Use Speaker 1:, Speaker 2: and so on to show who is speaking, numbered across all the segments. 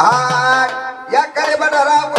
Speaker 1: आ या करे बडराव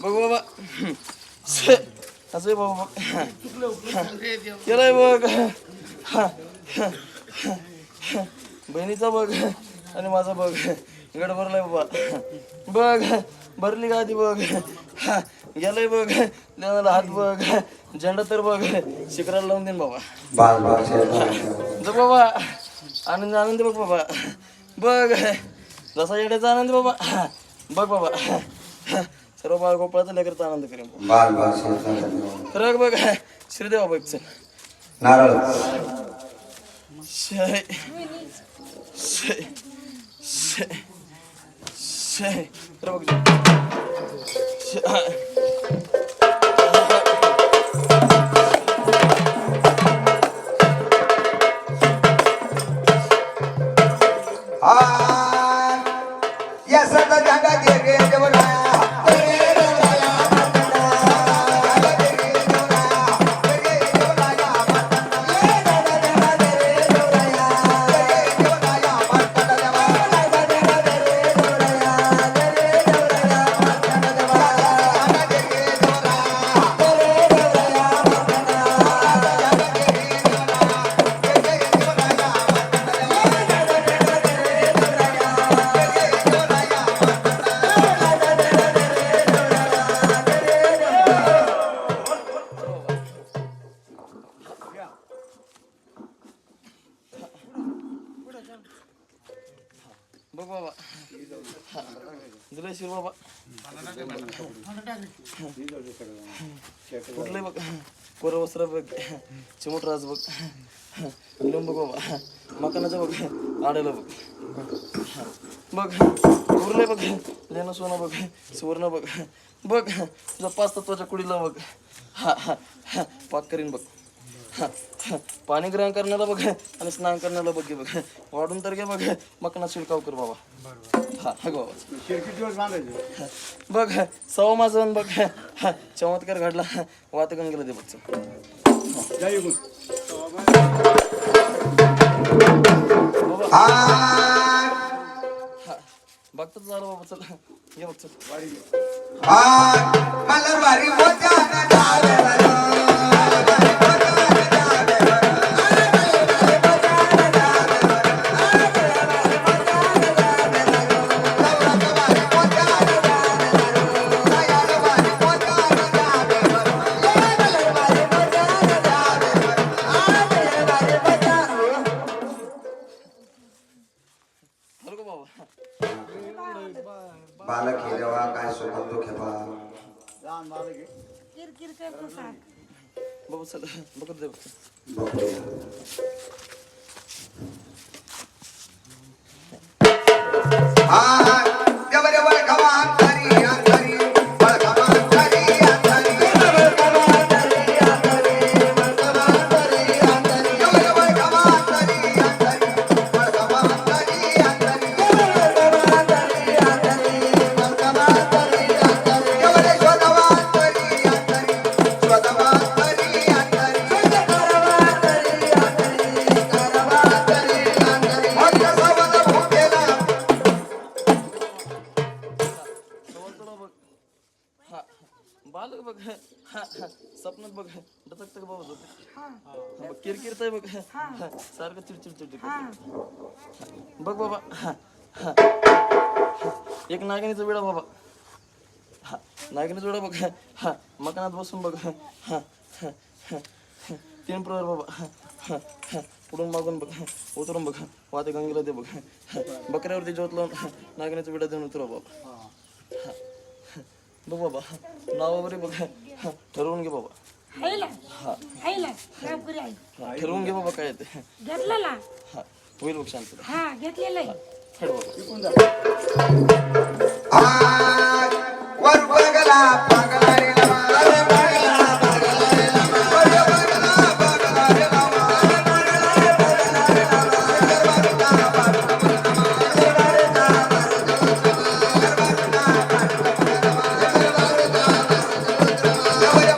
Speaker 2: बघ बाबा. असं आहे बाबा. बघ केलंय बघ. बहिणीचा बघ आणि माझा बघ. गड भरलाय बाबा. बघ. भरली का आधी बघ. गेलंय बघ. लेणाला हात बघ. झेंडा तर बघ. शिखराला लावून देईन बाबा. बाबा. आनंद आनंद बघ बाबा. बघ. जसा येण्याचा आनंद बाबा? बघ बाबा. सर्व बाळ गोपाळाचा लेकरचा आनंद करेन.
Speaker 1: बाल बाल.
Speaker 2: खरं बघ श्रीदेव एक चल.
Speaker 1: नारळ.
Speaker 2: शय. खरं बघ. शय. दिलंय बाबा. कुठलंय बघ. कोरं वस्त्र बघ. चिमुटराज बघ. लिंब बघ. बाबा मकानाचं बघ. आडेलं बघ. बघ. उरलंय बघ. लेणं सोनं बघ. सुवर्ण बघ. बघ. तुझा पाच तत्वाच्या कुडीला बघ. हा हा. पाक करीन बघ. पाणी ग्रहण करण्याला बघ आणि स्नान करण्याला बघ घे बघ. वाढून तर घे बघ. मकना शिडकाव कर बाबा. हा हा गो बाबा. बघ सव्वा माझं बघ. हा, चमत्कार घडला. वात गंगेला दे बघ चल. बाबा.
Speaker 1: आ
Speaker 2: हा बघतच झालं बाबा चल. ये बघ चल.
Speaker 1: आ बालक हे जेव्हा काय सोबत दुखे बा?
Speaker 3: किरकिर करतो
Speaker 2: चल बघत दे बघ.
Speaker 1: बघूया
Speaker 2: बघ. हा हा स्वप्नात बघ. डचकत बाबा झोपेत हा. बघ किरकिरताय बघ. हा. सारखं चिडचिड चिडचिड. बघ बाबा. हा. हा. एक नागिनीचा विडा बाबा. हा. नागिनीचा विडा बघ. हा. मकानात बसून बघ. हा. हा. हा. हा. तीन प्रहर बाबा. हा. हा. हा. पुढून मागून बघ. उतरून बघ. वाते गंगेला दे बघ. बकऱ्यावरती ज्योत लावून नागिनीचा विडा देऊन उतरव बाबा. बघ बाबा नावावरी बघ हा, ठरवून घे बाबा
Speaker 3: हायला हायला गावकरी आई
Speaker 2: हा, ठरवून घे बाबा काय ते
Speaker 3: घेतलेला
Speaker 2: हा होईल बघ शांत
Speaker 3: हा घेतलेला आहे
Speaker 2: बाबा
Speaker 1: आज वर बगला पागला रे Now we